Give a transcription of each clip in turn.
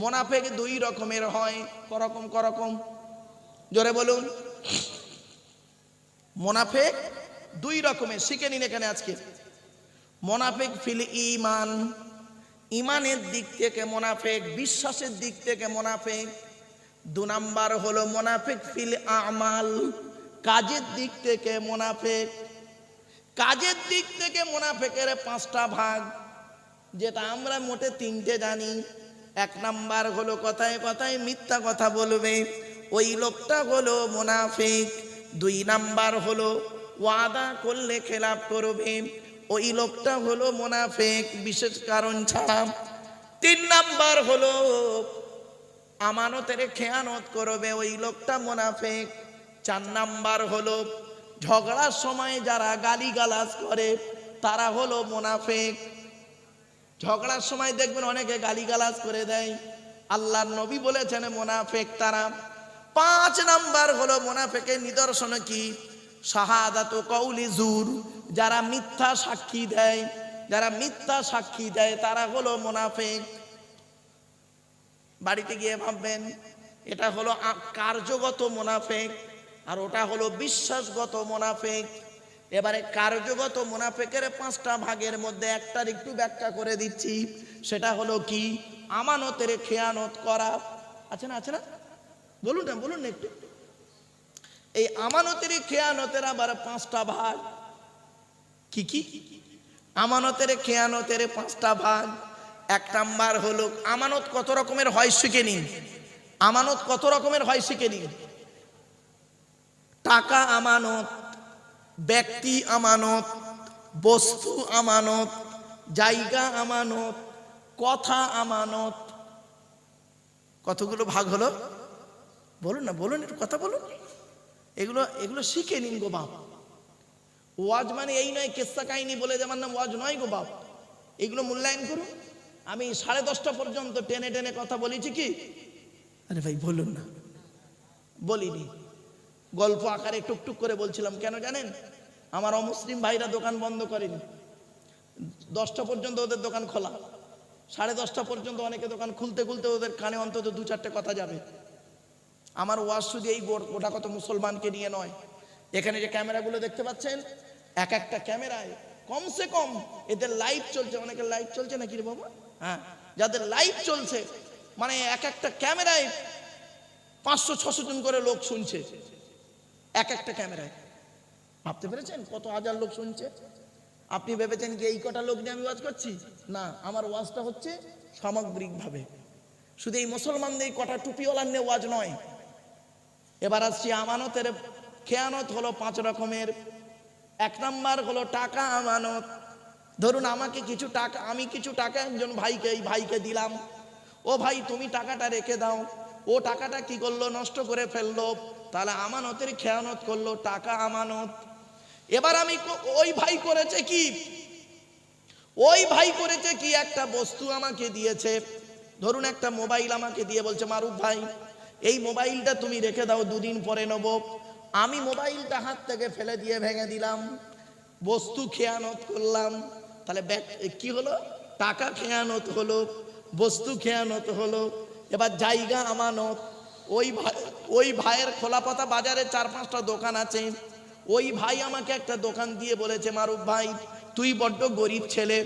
মোনাফেক দুই রকমের হয়, করকম করকম। জোরে বলুন। মোনাফেক দুই রকমের, শিখে নিন এখানে আজকে। মোনাফেক ফিল ইমান ইমানের দিক থেকে মোনাফেক, বিশ্বাসের দিক থেকে মোনাফেক। দু নাম্বার হলো মোনাফেক ফিল আমাল, কাজের দিক থেকে মোনাফেক। কাজের দিক থেকে মোনাফেকের পাঁচটা ভাগ, যেটা আমরা মোটে তিনটে জানি। এক নাম্বার হলো কথায় কথায় মিথ্যা কথা বলবে। ওই লোকটা হলো মোনাফেক। দুই নাম্বার হলো ওয়াদা করলে খেলাপ করবে। ওই লোকটা হলো মোনাফেক, বিশেষ কারণ ছাড়া। তিন নাম্বার হলো আমানতের খেয়ানত করবে ওই লোকটা মোনাফেক। চার নাম্বার হলো ঝগড়ার সময় যারা গালিগালাজ করে, তারা হলো মোনাফেক। ঝগড়ার সময় দেখবেন অনেকে গালিগালাজ করে দেয়। আল্লাহর নবী বলেছেন, মোনাফেক তারা। পাঁচ নাম্বার হলো মোনাফেকের নিদর্শন কি? শাহাদাত কৌলি জুর। যারা মিথ্যা সাক্ষী দেয়, যারা মিথ্যা সাক্ষী দেয়, তারা হলো মোনাফেক। বাড়িতে গিয়ে ভাববেন, এটা হলো কার্যগত মোনাফেক আর ওটা হলো বিশ্বাসগত মোনাফেক। এবারে কার্যগত মোনাফেকের পাঁচটা ভাগের মধ্যে একটার একটু ব্যাখ্যা করে দিচ্ছি। সেটা হলো কি? আমানতের খেয়ানত করা। আছে না আছে না? বলুন না বলুন না একটু। এই আমানতের খেয়ানতের আবার পাঁচটা ভাগ। কি কি? আমানতের খেয়ানতের পাঁচটা ভাগ। এক নাম্বার হলো, আমানত কত রকমের হয় শিখে নিন। আমানত কত রকমের হয় শিখে নিন? টাকা আমানত ব্যক্তি আমানত, বস্তু আমানত, জায়গা আমানত, কথা আমানত। কতগুলো ভাগ হলো? বলুন না, বলুন একটু কথা বলুন। এগুলো এগুলো শিখে নিন গো বাপ। ওয়াজ মানে এই নয়, কেসা কাহিনী বলে যেমন নাম ওয়াজ নয় গো বাপ। এগুলো মূল্যায়ন করুন। আমি সাড়ে দশটা পর্যন্ত টেনে টেনে কথা বলেছি কি? আরে ভাই, বলুন না। বলিনি। গল্প আকারে টুকটুক করে বলছিলাম, কেন জানেন? আমার অমুসলিম ভাইরা দোকান বন্ধ করেনি। দশটা পর্যন্ত ওদের দোকান খোলা। সাড়ে দশটা পর্যন্ত অনেকে দোকান খুলতে খুলতে ওদের কানে অন্তত দু চারটে কথা যাবে। আমার ওয়াজ শুধু এই গোটা কত মুসলমানকে নিয়ে নয়। এখানে যে ক্যামেরাগুলো দেখতে পাচ্ছেন, এক একটা ক্যামেরায় কমসে কম এদের লাইভ চলছে। অনেকের লাইভ চলছে নাকি রে বাবা? হ্যাঁ যাদের লাইভ চলছে মানে এক একটা ক্যামেরায় পাঁচশো, ছশো জন করে লোক শুনছে। এক একটা ক্যামেরায়। ভাবতে পেরেছেন কত হাজার লোক শুনছে? আপনি ভেবেছেন কি এই কটা লোক নিয়ে আমি ওয়াজ করছি? না, আমার ওয়াজটা হচ্ছে সামগ্রিকভাবে। শুধু এই মুসলমানদের কটা টুপিওয়ালার নিয়ে ওয়াজ নয়। এবার আসছি আমানতের, খেয়ানত হলো পাঁচ রকমের। এক নাম্বার হলো টাকা আমানত। ধরুন আমাকে কিছু টাকা, আমি কিছু টাকা একজন ভাইকে, এই ভাইকে দিলাম। ও ভাই, তুমি টাকাটা রেখে দাও। ও টাকাটা কি করল? নষ্ট করে ফেলল। তাহলে আমানতের খেয়ানত করল, টাকা আমানত। এবার আমি ওই ভাই করেছে কি? ওই ভাই করেছে কি? একটা বস্তু আমাকে দিয়েছে। ধরুন একটা মোবাইল আমাকে দিয়ে বলছে, মারুফ ভাই, এই মোবাইলটা তুমি রেখে দাও, দুদিন পরে নেব। আমি মোবাইলটা হাত থেকে ফেলে দিয়ে ভেঙে দিলাম। বস্তু খেয়ানত করলাম। তাহলে কি হলো? টাকা খেয়ানত হলো, বস্তু খেয়ানত হলো। এবার জায়গা আমানত। ওই ওই ভাইয়ের খোলাপাতা বাজারে চার পাঁচটা দোকান আছে। ওই ভাই আমাকে একটা দোকান দিয়ে বলেছে, মারুফ ভাই, তুই বড্ড গরিব ছেলে।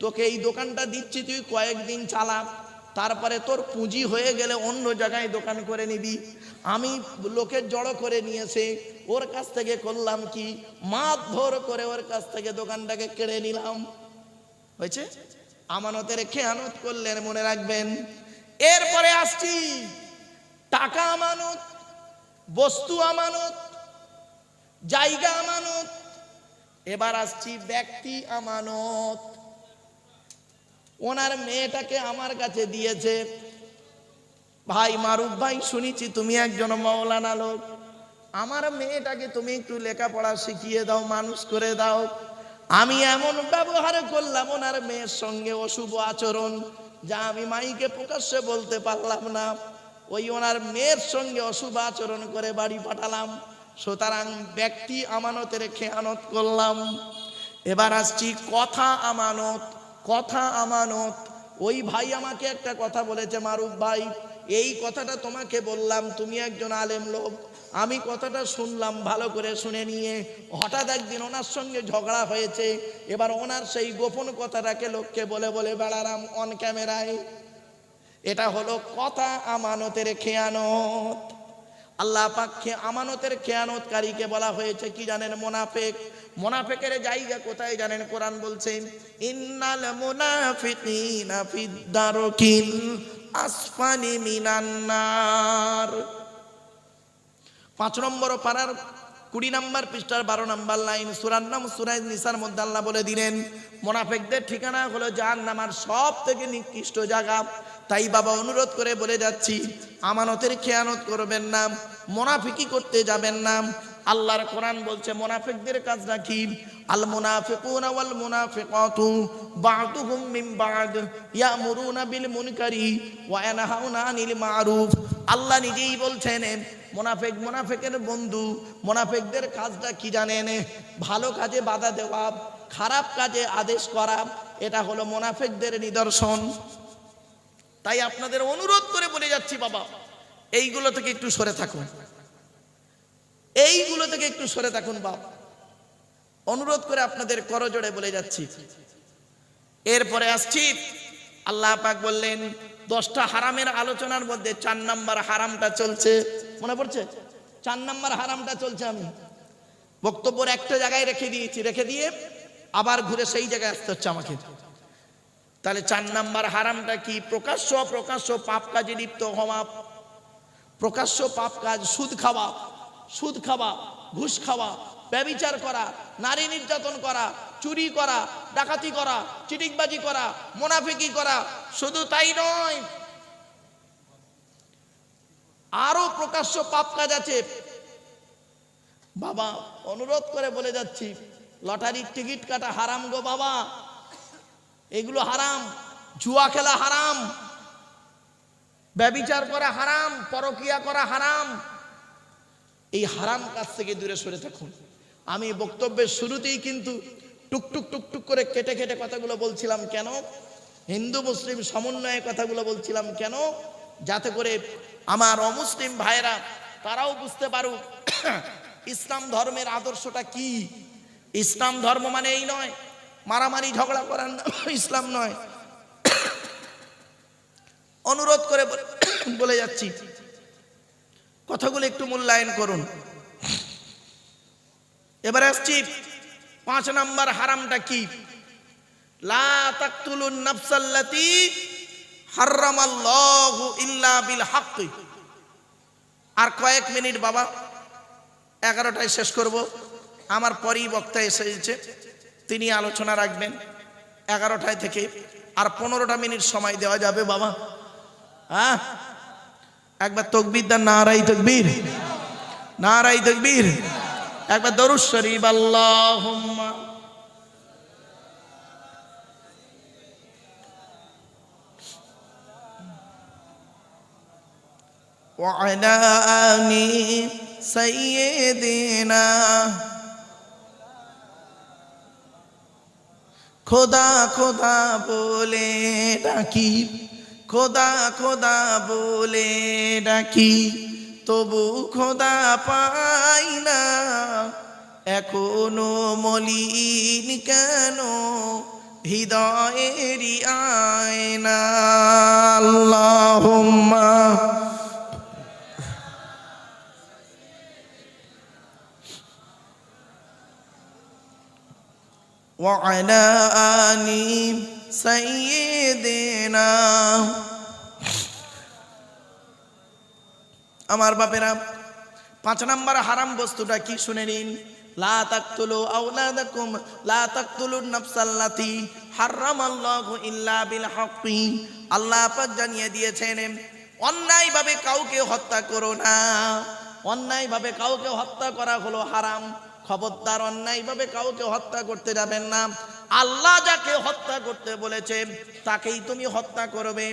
তোকে এই দোকানটা দিচ্ছি, তুই কয়েকদিন চালা। তারপরে তোর পুঁজি হয়ে গেলে অন্য জায়গায় দোকান করে নিবি। আমি লোকের জড়ো করে নিয়েছে। ওর কাছ থেকে করলাম কি? মারধর করে ওর কাছ থেকে দোকানটাকে কেড়ে নিলাম। হয়েছে? আমানতের খেয়ানত করলেন, মনে রাখবেন। এরপরে আসছি। টাকা আমানত, বস্তু আমানত, জায়গা আমানত, এবার আসছি ব্যক্তি আমানত। ওনার মেয়েটাকে আমার কাছে দিয়েছে। ভাই মারুফ ভাই, শুনেছি তুমি একজন মৌলানা লোক। আমার মেয়েটাকে তুমি একটু লেখাপড়া শিখিয়ে দাও, মানুষ করে দাও। আমি এমন ব্যবহার করলাম, ওনার মেয়ের সঙ্গে অশুভ আচরণ। যা আমি মাইকে প্রকাশ্যে বলতে পারলাম না। ওই ওনার মেয়ের সঙ্গে অশুভ আচরণ করে বাড়ি পাঠালাম। সুতরাং ব্যক্তি আমানতের খেয়ানত করলাম। এবার আসছি কথা আমানত কথা আমানত। ওই ভাই আমাকে একটা কথা বলেছে, মারুফ ভাই। এই কথাটা তোমাকে বললাম, তুমি একজন আলেম লোক। আমি কথাটা শুনলাম, ভালো করে শুনে নিয়ে হঠাৎ একদিন ওনার সঙ্গে ঝগড়া হয়েছে। এবার ওনার সেই গোপন কথাটাকে লোককে বলে বলে বেড়ালাম অন ক্যামেরায় এটা হলো কথা আমানতের খেয়ানত। আল্লাহ পাক খে- আমানতের খেয়ানতকারীকে বলা হয়েছে, কি জানেন মোনাফেক? মোনাফেকের জায়গা কোথায় জানেন? কোরআন বলছেন ইন্নাল মুনাফিকিনা ফিদ্দারকিল আসফানি মিনান নার। পাঁচ নম্বর পাড়ার কুড়ি নম্বর পৃষ্ঠার বারো নম্বর লাইন, সুরার নাম সুরাজ নিসার মধ্যে আল্লাহ বলে দিলেন, মোনাফেকদের ঠিকানা হলো যার নামার সব থেকে নিকৃষ্ট জায়গা। তাই বাবা অনুরোধ করে বলে যাচ্ছি, আমানতের খেয়ানত করবেন না, মোনাফিকি করতে যাবেন না। আল্লাহর কোরআন বলছে, মোনাফিকদের কাজ কি? আল মুনাফিকুনা ওয়াল মুনাফিকাতু বা'দুহুম মিন বা'দ, ইয়ামুরুনা বিল মুনকারি ওয়া ইয়ানহাউনা আনিল মারুফ। আল্লাহ নিজেই বলছেন, মোনাফেক মোনাফেকের বন্ধু, মোনাফেকদের কাজটা কি জানেন? ভালো কাজে বাধা দেওয়া, খারাপ কাজে আদেশ করা, এটা হলো মোনাফেকদের নিদর্শন। তাই আপনাদের অনুরোধ করে বলে যাচ্ছি, বাবা, এইগুলো থেকে একটু সরে থাকুন। এইগুলো থেকে একটু সরে থাকুন বাবা অনুরোধ করে আপনাদের করজোড়ে বলে যাচ্ছি। এরপরে আসছি। আল্লাহ পাক বললেন, দশটা হারামের আলোচনার মধ্যে চার নাম্বার হারামটা চলছে। মনে পড়ছে? চার নাম্বার হারামটা চলছে আমি। বক্তব্যর একটা জায়গায় রেখে দিয়েছি। রেখে দিয়ে আবার ঘুরে সেই জায়গায় আসতে হচ্ছে আমাকে। তাহলে চার নাম্বার হারামটা কি? প্রকাশ্য প্রকাশ্য পাপ কাজে লিপ্ত হওয়া। প্রকাশ্য পাপ কাজ, সুদ খাওয়া সুদ খাওয়া, ঘুষ খাওয়া, ব্যবিচার করা, নারী নির্যাতন করা, চুরি করা, ডাকাতি করা চিটিকবাজি করা, মোনাফিকি করা, শুধু তাই নয়, আরও প্রকাশ্য পাপ কাজ আছে। বাবা, অনুরোধ করে বলে যাচ্ছি, লটারির টিকিট কাটা হারাম গো বাবা। এগুলো হারাম। জুয়া খেলা হারাম। ব্যবিচার করা হারাম, পরকিয়া করা হারাম। এই হারাম কাজ থেকে দূরে সরে থাকুন। আমি বক্তব্যের শুরুতেই কিন্তু টুকটুক টুকটুক করে কেটে কেটে কথাগুলো বলছিলাম, কেন? হিন্দু, মুসলিম সমন্বয়ে কথাগুলো বলছিলাম, কেন? যাতে করে আমার অমুসলিম ভাইয়েরা, তারাও বুঝতে পারুক ইসলাম ধর্মের আদর্শটা কি? ইসলাম ধর্ম মানে এই নয় মারামারি ঝগড়া করার ইসলাম নয়। অনুরোধ করে বলে- যাচ্ছি। কথাগুলো একটু মূল্যায়ন করুন। এবারে আসছি, পাঁচ নাম্বার হারামটা কি? আর কয়েক মিনিট বাবা, এগারোটায় শেষ করব। আমার পরেই বক্তা এসেছে তিনি আলোচনা রাখবেন এগারোটায় থেকে আর পনেরোটা মিনিট সময় দেওয়া যাবে বাবা হ্যাঁ একবার তকবির দান নারাই তকবীর নারাই তকবীর একবার দরুদ শরীফ আল্লাহুম্মা وعلى آل سيدنا খোদা খোদা বলে ডাকি, খোদা খোদা বলে ডাকি, তবু খোদা পাই না। এখনও মলিন কেন হৃদয়েরই আয়না? আল্লাহুম্মা وعلى آل سيدنا আমার বাপেরা পাঁচ নাম্বার হারাম বস্তুটা কি শুনে নিন লা তাকতুলু আওলাদাকুম লা তাকতুলু নাফসাল্লাতি হারামাল্লাহু ইল্লা বিল হাক্কি আল্লাহ পাক জানিয়ে দিয়েছেন অন্যায়ভাবে কাউকে হত্যা করো না অন্যায়ভাবে কাউকে হত্যা করা হলো হারাম খবরদার অন্যায়ভাবে কাউকে হত্যা করতে যাবেন না। আল্লাহ যাকে হত্যা করতে বলেছে, তাকেই তুমি হত্যা করবে।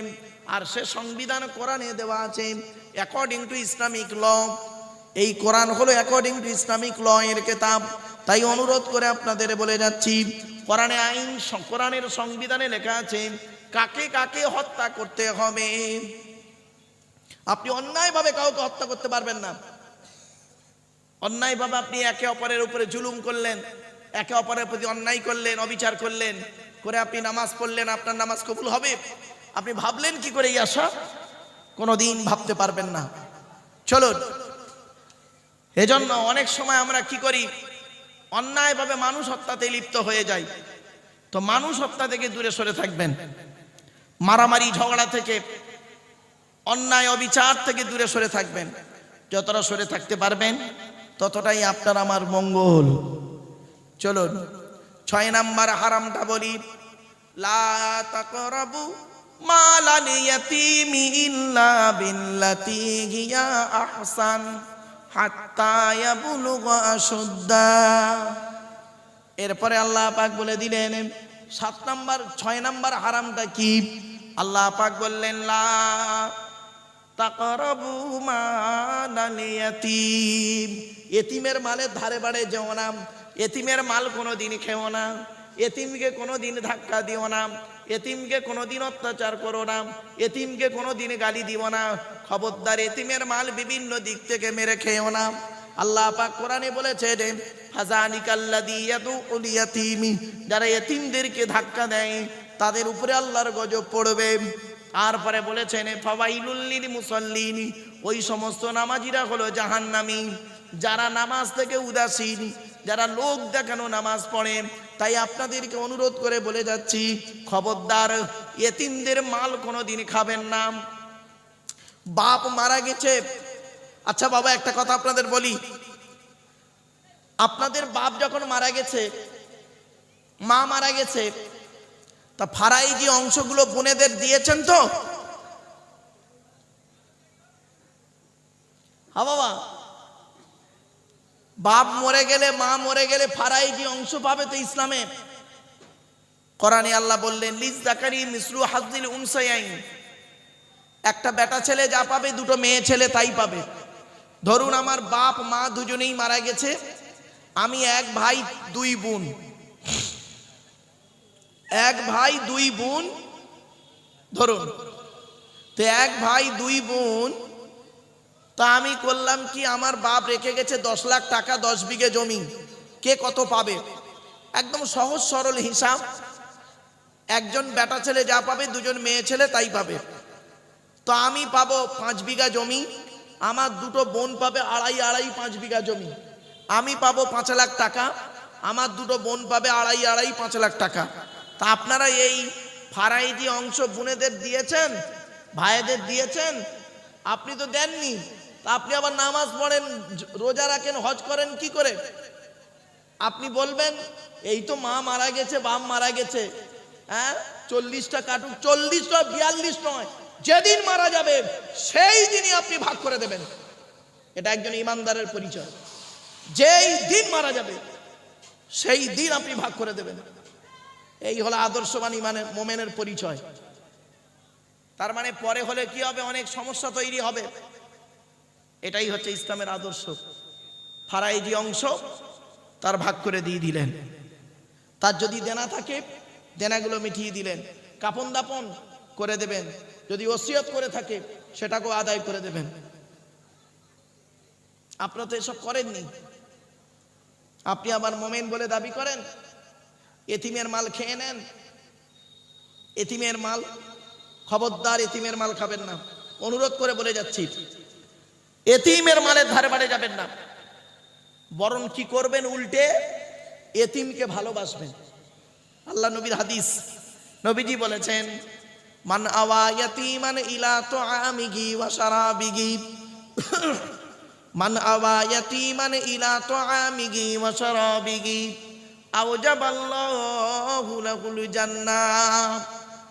আর সে সংবিধান কোরআনে দেওয়া আছে অ্যাকর্ডিং টু ইসলামিক ল এই কোরআন হলো অ্যাকর্ডিং টু ইসলামিক ল এর কেতাব। তাই অনুরোধ করে আপনাদের বলে যাচ্ছি, কোরআনে আইন কোরআনের সংবিধানে লেখা আছে, কাকে কাকে হত্যা করতে হবে? আপনি অন্যায়ভাবে কাউকে হত্যা করতে পারবেন না। অন্যায়ভাবে আপনি একে অপরের উপরে জুলুম করলেন, একে অপরের প্রতি অন্যায় করলেন, অবিচার করলেন, করে আপনি নামাজ পড়লেন, আপনার নামাজ কবুল হবে। আপনি ভাবলেন কি করে এই আশা? কোনোদিন ভাবতে পারবেন না। চলুন, এজন্য অনেক সময় আমরা কি করি? অন্যায়ভাবে মানুষ হত্যাতে লিপ্ত হয়ে যাই। তো মানুষ হত্যা থেকে দূরে সরে থাকবেন। মারামারি, ঝগড়া থেকে, অন্যায়, অবিচার থেকে দূরে সরে থাকবেন। যতটা সরে থাকতে পারবেন ততটাই আপনার আমার মঙ্গল। চলুন, ছয় নাম্বার হারামটা বলি। এরপরে আল্লাহ পাক বলে দিলেন, সাত নাম্বার, ছয় নাম্বার হারামটা কি? আল্লাহ পাক বললেন, লা তাকরাবু ইয়াতীম। এতিমের মালের ধারে বাড়ে যেও না। এতিমের মাল কোনো দিন খেও না। এতিমকে কোনো দিন ধাক্কা দিও না। এতিমকে কোনো দিন অত্যাচার করো না। এতিমকে কোনো দিন গালি দিও না। খবরদার এতিমের মাল বিভিন্ন দিক থেকে মেরে খেও না। আল্লাহ পাক কোরআনে বলেছে রে ফাজানিকাল্লাদি ইয়াদুল ইয়াতীমি। যারা এতিমদেরকে ধাক্কা দেয়, তাদের উপরে আল্লাহর গজব পড়বে। তারপরে বলেছেন ফাওয়াইলুল্লিল মুসল্লিন ওই সমস্ত নামাজিরা হলো জাহান্নামী। যারা নামাজ থেকে উদাসীন, যারা লোক দেখানো নামাজ পড়ে, তাই আপনাদেরকে অনুরোধ করে বলে যাচ্ছি, খবরদার, এতিমদের মাল কোনো কোনোদিন খাবেন না। বাপ মারা গেছে। আচ্ছা বাবা, একটা কথা আপনাদের বলি। আপনাদের বাপ যখন মারা গেছে, মা মারা গেছে তা ফারাই যে অংশগুলো বোনেদের দিয়েছেন তো? হা বাবা। বাপ মরে গেলে, মা মরে গেলে ফারাই যে অংশ পাবে তো ইসলামে। কোরআনে আল্লাহ বললেন, লিজ জাকারি মিসরু হাজদিল উনসাইন একটা বেটা ছেলে যা পাবে, দুটো মেয়ে ছেলে তাই পাবে। ধরুন আমার বাপ, মা দুজনেই মারা গেছে, আমি এক ভাই, দুই বোন। এক ভাই দুই বোন, ধরুন। তো এক ভাই দুই বোন, তা আমি করলাম কি, আমার বাপ রেখে গেছে দশ লাখ টাকা, দশ বিঘে জমি। কে কত পাবে? একদম সহজ সরল হিসাব। একজন বেটা ছেলে যা পাবে, দুজন মেয়ে ছেলে তাই পাবে। তো আমি পাবো পাঁচ বিঘা জমি, আমার দুটো বোন পাবে আড়াই আড়াই, পাঁচ বিঘা জমি। আমি পাবো পাঁচ লাখ টাকা, আমার দুটো বোন পাবে আড়াই আড়াই, পাঁচ লাখ টাকা। তা আপনারা এই ফারাইজি অংশ বোনেদের দিয়েছেন, ভাইদের দিয়েছেন? আপনি তো দেননি। তা আপনি আবার নামাজ পড়েন, রোজা রাখেন, হজ করেন কি করে? আপনি বলবেন, এই তো মা মারা গেছে, বাপ মারা গেছে। হ্যাঁ? চল্লিশটা কাটুক চল্লিশটা বিয়াল্লিশ নয়। যেদিন মারা যাবে, সেই দিনই আপনি ভাগ করে দেবেন। এটা একজন ইমানদারের পরিচয়। যেই দিন মারা যাবে, সেই দিন আপনি ভাগ করে দেবেন। এই হলো আদর্শবান ইমানের, মোমেনের পরিচয়। তার মানে পরে হলে কি হবে? অনেক সমস্যা তৈরি হবে। এটাই হচ্ছে ইসলামের আদর্শ। ফারাইজি অংশ তার ভাগ করে দিয়ে দিলেন। তার যদি দেনা থাকে, দেনাগুলো মিটিয়ে দিলেন। কাপন দাপন করে দেবেন। যদি ওসিয়ত করে থাকে, সেটাকেও আদায় করে দেবেন। আপনারা তো এসব করেননি। আপনি আবার মোমেন বলে দাবি করেন? এতিমের মাল খেয়ে নেন। এতিমের মাল, খবরদার এতিমের মাল খাবেন না। অনুরোধ করে বলে যাচ্ছি, এতিমের মালের ধারে বাড়ে যাবেন না। বরং কি করবেন উল্টে? এতিমকে ভালোবাসবেন। আল্লাহ নবীর হাদিস, নবীজি বলেছেন, মান আওয়া ইয়াতিমান ইলা তো আমিগি ওয়া শারাবিগি মান আওয়া ইয়াতিমান ইলা তো আমিগি ওয়া শারাবিগি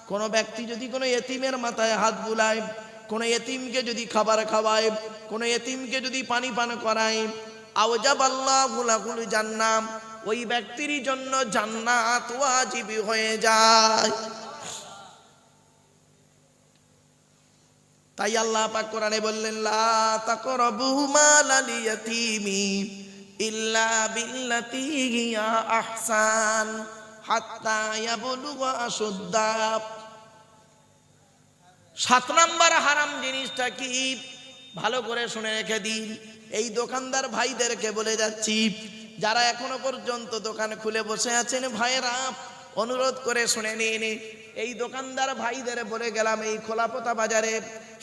কোন ব্যক্তি যদি কোনো এতিমের মাথায় হাত বুলায়, কোনো এতিমকে যদি খাবার খাওয়ায়, কোনো এতিমকে যদি পানি পান করায়, আওজাবাল্লাহু লাহুল জান্নাম ওই ব্যক্তির জন্য জান্নাত ওয়াজিব হয়ে যায়। তাই আল্লাহ পাক কোরআনে বললেন, লা তাকরাবু মালাল ইয়াতীমি। ইল্লা বিল্লাতি হিয়া আহসান হাত্তা ইয়াবলুগা সাত নাম্বার হারাম জিনিসটা কি? ভালো করে শুনে রেখে দিন। এই দোকানদার ভাইদেরকে বলে যাচ্ছি, যারা এখনও পর্যন্ত দোকান খুলে বসে আছেন ভাইয়েরা, অনুরোধ করে শুনে নিন। এই দোকানদার ভাইদের বলে গেলাম, এই খোলাপোতা বাজারে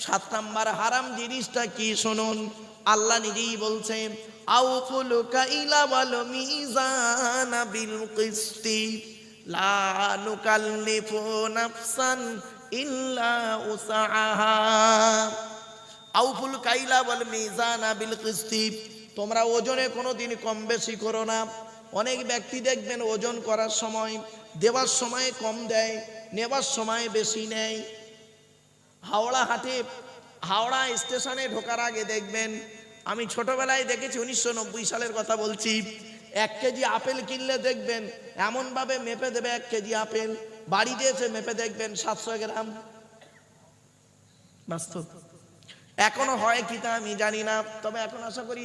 সাত নাম্বার হারাম জিনিসটা কি? শুনুন। আল্লাহ নিজেই বলছেন আউফুল কাইলা ওয়াল মিজান বিল কিসতি, লা নুকাল্লিফু নাফসান ইল্লা উসাহা আউফুল কাইলা বল মিজান বিল কিস্তি, তোমরা ওজনে কোনো দিন কম বেশি করো না। অনেক ব্যক্তি দেখবেন ওজন করার সময়, দেওয়ার সময় কম দেয় নেবার সময় বেশি নেয়। হাওড়া হাটে, হাওড়া স্টেশনে ঢোকার আগে দেখবেন আমি ছোটবেলায় দেখেছি উনিশশো নব্বই সালের কথা বলছি। এক কেজি আপেল কিনলে দেখবেন এমনভাবে মেপে দেবে এক কেজি আপেল। বাড়িতে এসে মেপে দেখবেন সাতশো গ্রাম। বাস্তব। এখনও হয় কি তা আমি জানি না তবে এখন আশা করি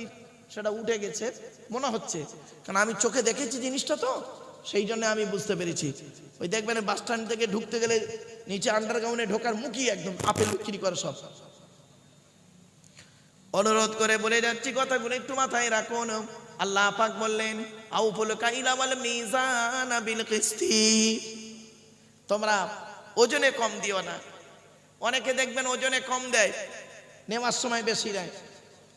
সেটা উঠে গেছে মনে হচ্ছে। কারণ আমি চোখে দেখেছি জিনিসটা তো সেই জন্য আমি বুঝতে পেরেছি। ওই দেখবেন বাস স্ট্যান্ড থেকে ঢুকতে গেলে নিচে আন্ডারগ্রাউন্ডে ঢোকার মুখই একদম আপেল বিক্রি করে সব। অনুরোধ করে বলে যাচ্ছি, কথাগুলো একটু মাথায় রাখুন আল্লাহ পাক বললেন মিজান কিস্তি। তোমরা ওজনে কম দিও না। অনেকে দেখবেন ওজনে কম দেয়, নেওয়ার সময় বেশি দেয়।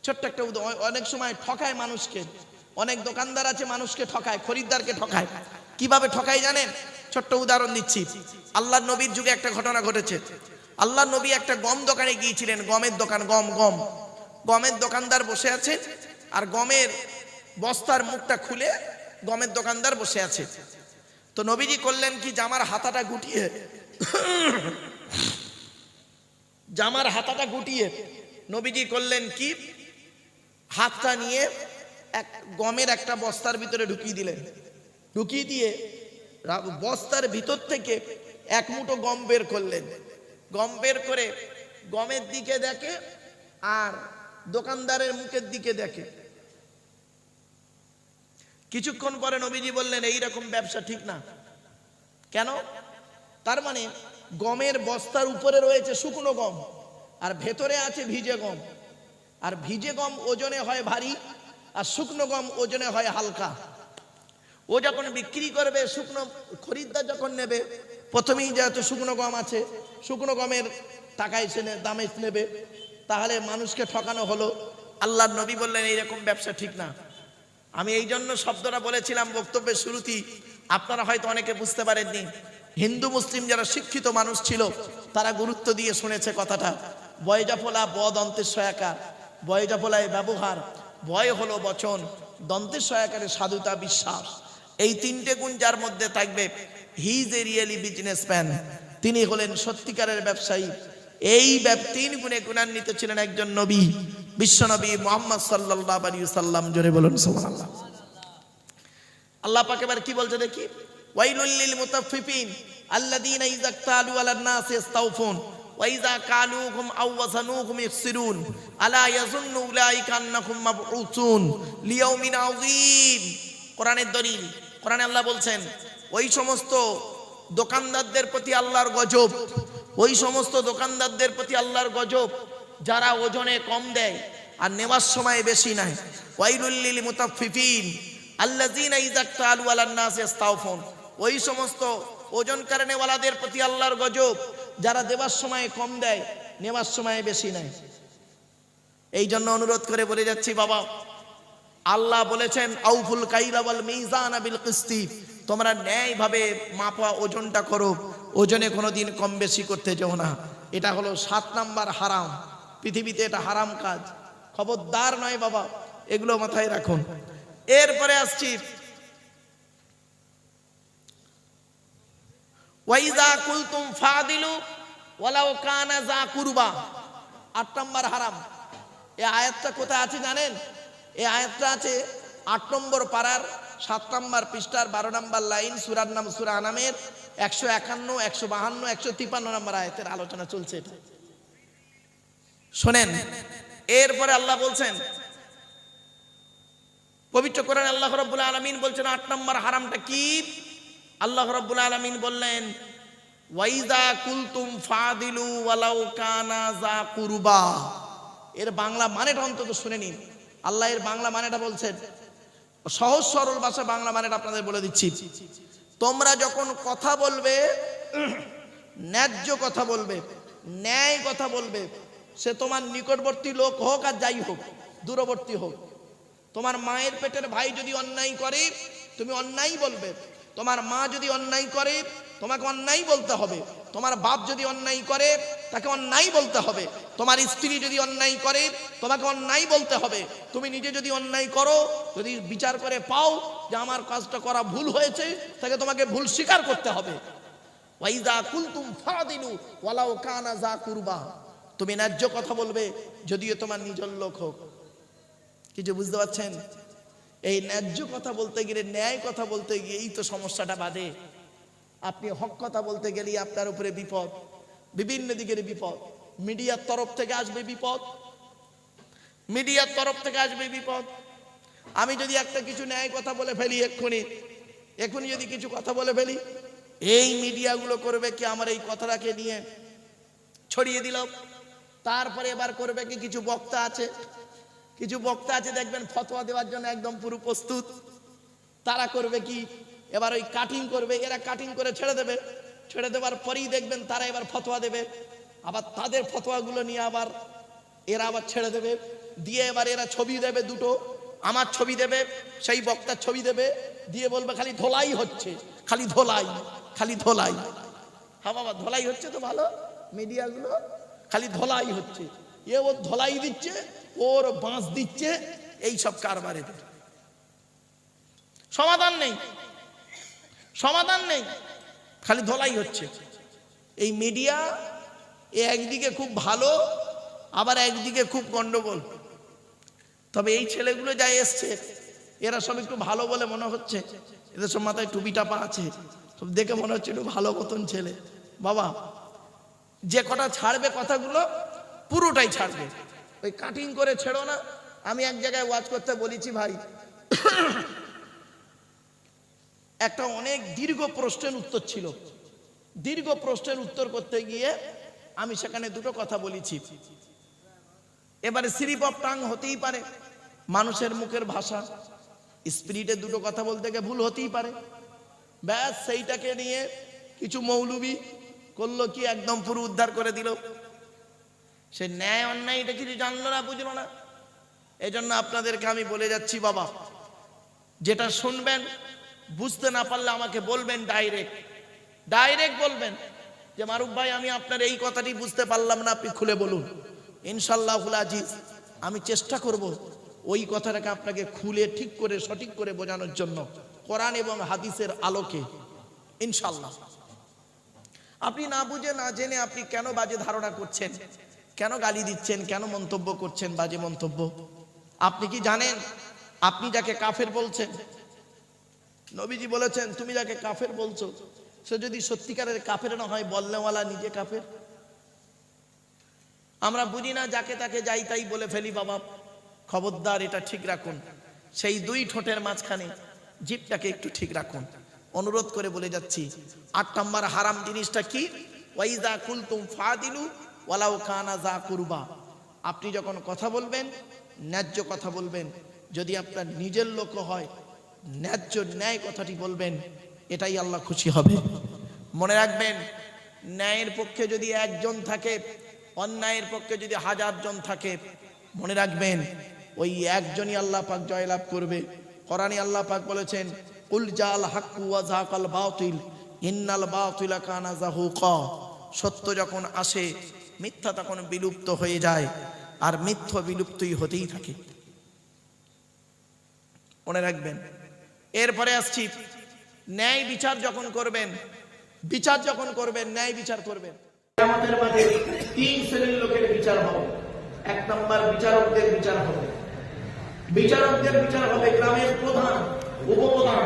ছোট্ট একটা অনেক সময় ঠকায় মানুষকে। অনেক দোকানদার আছে, মানুষকে ঠকায়, খরিদ্দারকে ঠকায়। কীভাবে ঠকায় জানেন? ছোট্ট উদাহরণ দিচ্ছি। আল্লাহ নবীর যুগে একটা ঘটনা ঘটেছে। আল্লাহ নবী একটা গম দোকানে গিয়েছিলেন, গমের দোকান, গম গম। গমের দোকানদার বসে আছে আর গমের বস্তার মুখটা খুলে গমের দোকানদার বসে আছে। তো নবীজি করলেন কি? জামার হাতাটা গুটিয়ে, জামার হাতাটা গুটিয়ে নবীজি করলেন কি? হাতটা নিয়ে এক গমের একটা বস্তার ভিতরে ঢুকিয়ে দিলেন। ঢুকিয়ে দিয়ে বস্তার ভিতর থেকে এক মুঠো গম বের করলেন। গম বের করে গমের দিকে দেখে আর দোকানদারের মুখের দিকে দেখে। কিছুক্ষণ পরে নবীজি বললেন, এই রকম ব্যবসা ঠিক না। কেন? তার মানে গমের বস্তার উপরে রয়েছে শুকনো গম, আর ভেতরে আছে ভিজে গম। আর ভিজে গম ওজনে হয় ভারী, আর শুকনো গম ওজনে হয় হালকা। ও যখন বিক্রি করবে, শুকনো খরিদ্দার যখন নেবে, প্রথমেই যেহেতু শুকনো গম আছে, শুকনো গমের টাকা এসে দামে নেবে। তাহলে মানুষকে ঠকানো হলো। আল্লাহ নবী বললেন, এইরকম ব্যবসা ঠিক না। আমি এই জন্য শব্দটা বলেছিলাম বক্তব্যের শুরুতেই। আপনারা হয়তো অনেকে বুঝতে পারেননি। হিন্দু, মুসলিম যারা শিক্ষিত মানুষ ছিল, তারা গুরুত্ব দিয়ে শুনেছে কথাটা। বয়জাফলা ব দন্তের সহায়কা বয়জাফলায় ব্যবহার। বয় হলো বচন। দন্তের সহায়কারে সাধুতা, বিশ্বাস। এই তিনটে গুণ যার মধ্যে থাকবে he is a really businessman তিনি হলেন সত্যিকারের ব্যবসায়ী। এই তিন গুণে গুণান্বিত ছিলেন একজন নবী। বিশ্বনবী মোহাম্মদ সাল্লাহ আলী সাল্লাম জোরে বলুন, সুবহানাল্লাহ। আল্লাহ পাক এবার কি বলছে দেখি? ওয়াইলুল লিল মুতাফফিফিন আল্লাযীনা ইযা ক্তালু আলান নাসি ইস্তাওফুন ওয়া ইযা কালুহুম আও ওয়াসানুহুম ইখসিরুন আলা ইয়াযুন্নু উলাইকা আন্নাহুম মাবউসুন লিয়াউমিন আযীম। কোরআনের দলিল, কোরআনে আল্লাহ বলছেন, ওই সমস্ত দোকানদারদের প্রতি আল্লাহর গজব ওই সমস্ত দোকানদারদের প্রতি আল্লাহর গজব, যারা ওজনে কম দেয় আর নেওয়ার সময় বেশি নেয় ওয়াইলুল লিল মুতাফফিফিন, আল্লাযীনা ইযা ক্তালু আলান নাস ইস্তাওফুন। ওই সমস্ত ওজন কারণেওয়ালাদের প্রতি আল্লাহর গজব, যারা দেওয়ার সময় কম দেয়, নেওয়ার সময় বেশি নেয় এই জন্য অনুরোধ করে বলে যাচ্ছি, বাবা, আল্লাহ বলেছেন, আউফুল কাইলা ওয়াল মিজান বিল কিস্তি, তোমরা ন্যায়ভাবে মাপা ওজনটা করো। ওজনে কোনোদিন কম বেশি করতে যেও না। এটা হলো সাত নাম্বার হারাম। পৃথিবীতে এটা হারাম কাজ। খবরদার নয় বাবা, এগুলো মাথায় রাখুন। এরপরে আসছি। কুলতুম কানা কুরবা। আট নম্বর হারাম। আয়াতটা কোথায় আছে জানেন? আয়াতটা আছে আট নম্বর পাড়ার সাত নম্বর পৃষ্ঠার বারো নম্বর লাইন, সুরার নাম সুরা আনামের, একশো একান্ন, একশো বাহান্ন, একশো তিপান্ন নম্বর আয়তের আলোচনা চলছে এটা। শোনেন, এরপরে আল্লাহ বলছেন, পবিত্র কোরআন আল্লাহ রব্বুল আলমিন বলছেন, আট নম্বর হারামটা কি? আল্লাহ রব্বুল আলমিন বললেন ওয়াইদা কুলতুম ফাদিলু ওয়ালাউ কানা যা কুরবা। এর বাংলা মানেটা অন্তত শুনে নিন। আল্লাহ এর বাংলা মানেটা বলছেন সহজ সরল ভাষা বাংলা মানেটা আপনাদের বলে দিচ্ছি। তোমরা যখন কথা বলবে, ন্যায্য কথা বলবে, ন্যায় কথা বলবে, সে তোমার নিকটবর্তী লোক হোক আর যাই হোক, দূরবর্তী হোক, তোমার মায়ের পেটের ভাই যদি অন্যায় করে, তুমি অন্যায় বলবে, তোমার মা যদি অন্যায় করে, তোমাকে অন্যায় বলতে হবে। তোমার বাপ যদি অন্যায় করে, তাকে অন্যায় বলতে হবে। তোমার স্ত্রী যদি অন্যায় করে, তোমাকে অন্যায় বলতে হবে। তুমি নিজে যদি অন্যায় করো, যদি বিচার করে পাও যে আমার কাজটা করা ভুল হয়েছে, তাকে তোমাকে ভুল স্বীকার করতে হবে। কুলতুম ওয়ালাউ কানা যা তুমি ন্যায্য কথা বলবে, যদিও তোমার নিজের লোক হোক। কিছু বুঝতে পারছেন? এই ন্যায্য কথা বলতে গেলে, ন্যায় কথা বলতে গিয়েই তো সমস্যাটা বাঁধে। আপনি হক কথা বলতে গেলেই আপনার উপরে বিপদ, বিভিন্ন দিকের বিপদ। মিডিয়ার তরফ থেকে আসবে বিপদ, মিডিয়ার তরফ থেকে আসবে বিপদ। আমি যদি একটা কিছু ন্যায় কথা বলে ফেলি এক্ষুনি এক্ষুনি যদি কিছু কথা বলে ফেলি, এই মিডিয়াগুলো করবে কি আমার এই কথাটাকে নিয়ে ছড়িয়ে দিল? তারপরে এবার করবে কি কিছু বক্তা আছে? কিছু বক্তা আছে দেখবেন ফতোয়া দেওয়ার জন্য একদম পুরো প্রস্তুত। তারা করবে কি? এবার ওই কাটিং করবে, এরা কাটিং করে ছেড়ে দেবে। ছেড়ে দেওয়ার পরেই দেখবেন তারা এবার ফতোয়া দেবে। আবার তাদের ফতোয়াগুলো নিয়ে আবার এরা আবার ছেড়ে দেবে। দিয়ে এবার এরা ছবি দেবে দুটো, আমার ছবি দেবে, সেই বক্তার ছবি দেবে। দিয়ে বলবে, খালি ধোলাই হচ্ছে, খালি ধোলাই খালি ধোলাই। হ্যাঁ বাবা, ধোলাই হচ্ছে তো ভালো, মিডিয়াগুলো, খালি ধোলাই হচ্ছে। এ ওর ধোলাই দিচ্ছে, ওর বাঁশ দিচ্ছে এই সব কারবারে সমাধান নেই। সমাধান নেই, খালি ধলাই হচ্ছে। এই মিডিয়া এ একদিকে খুব ভালো, আবার একদিকে খুব গন্ডগোল। তবে এই ছেলেগুলো যা এসছে, এরা সব একটু ভালো বলে মনে হচ্ছে। এদের সব মাথায় টুপি টাপা আছে। সব দেখে মনে হচ্ছে একটু ভালো মতন ছেলে। বাবা, যে কটা ছাড়বে কথাগুলো, পুরোটাই ছাড়বে। ওই কাটিং করে ছেড়ো না। আমি এক জায়গায় ওয়াচ করতে বলেছি ভাই একটা অনেক দীর্ঘ প্রশ্নের উত্তর ছিল। দীর্ঘ প্রশ্নের উত্তর করতে গিয়ে আমি সেখানে দুটো কথা বলেছি। এবারে সিরিপ অফ টাং হতেই পারে, মানুষের মুখের ভাষা, স্পিরিটে দুটো কথা বলতে গিয়ে ভুল হতেই পারে। ব্যাস, সেইটাকে নিয়ে কিছু মৌলবি করল কি একদম পুরো উদ্ধার করে দিল। সে ন্যায় অন্যায় এটা কিছু জানলো না, বুঝলো না। এই জন্য আপনাদেরকে আমি বলে যাচ্ছি, বাবা, যেটা শুনবেন বুঝতে না পারলে আমাকে বলবেন ডাইরেক্ট ডাইরেক্ট বলবেন যে, মারুফ ভাই, আমি আপনার এই কথাটি বুঝতে পারলাম না, আপনি খুলে বলুন। ইনশাল্লাহ আজিজ, আমি চেষ্টা করব ওই কথাটাকে আপনাকে খুলে, ঠিক করে, সঠিক করে বোঝানোর জন্য, কোরআন এবং হাদিসের আলোকে ইনশাল্লাহ আপনি না বুঝে, না জেনে আপনি কেন বাজে ধারণা করছেন? কেন গালি দিচ্ছেন? কেন মন্তব্য করছেন বাজে মন্তব্য? আপনি কি জানেন? আপনি যাকে কাফের বলছেন নবীজি বলেছেন, তুমি যাকে কাফের বলছো, সে যদি সত্যিকারের কাফের না হয় বললেওয়ালা নিজে কাফের? আমরা বুঝি না, যাকে তাকে যাই তাই বলে ফেলি, বাবা, খবরদার, এটা ঠিক রাখুন। সেই দুই ঠোঁটের মাঝখানে জিপটাকে একটু ঠিক রাখুন। অনুরোধ করে বলে যাচ্ছি, আট নম্বর হারাম জিনিসটা কি? কুলতুম যা কুরবা। আপনি যখন কথা বলবেন, ন্যায্য কথা বলবেন। যদি আপনার নিজের লোক হয় ন্যায্য ন্যায় কথাটি বলবেন, এটাই আল্লাহ খুশি হবে। মনে রাখবেন, ন্যায়ের পক্ষে যদি একজন থাকে, অন্যায়ের পক্ষে যদি হাজার জন থাকে, মনে রাখবেন, ওই একজনই আল্লাহ পাক জয়লাভ করবে। কোরআনে আল্লাহ পাক বলেছেন উল জাল হাক্কু ওয়া যাকাল বাতিল, ইন্নাল বাতিলা কানা যাহুকা সত্য যখন আসে, মিথ্যা তখন বিলুপ্ত হয়ে যায়, আর মিথ্যা বিলুপ্তই হতেই থাকে। মনে রাখবেন এরপরে আসছি। ন্যায় বিচার যখন করবেন, বিচার যখন করবেন, ন্যায় বিচার করবেন। আমাদের মাঝে তিন শ্রেণির লোকের বিচার হবে। এক নম্বর বিচারকদের বিচার হবে। বিচারকদের বিচার হবে গ্রামের প্রধান, উপপ্রধান।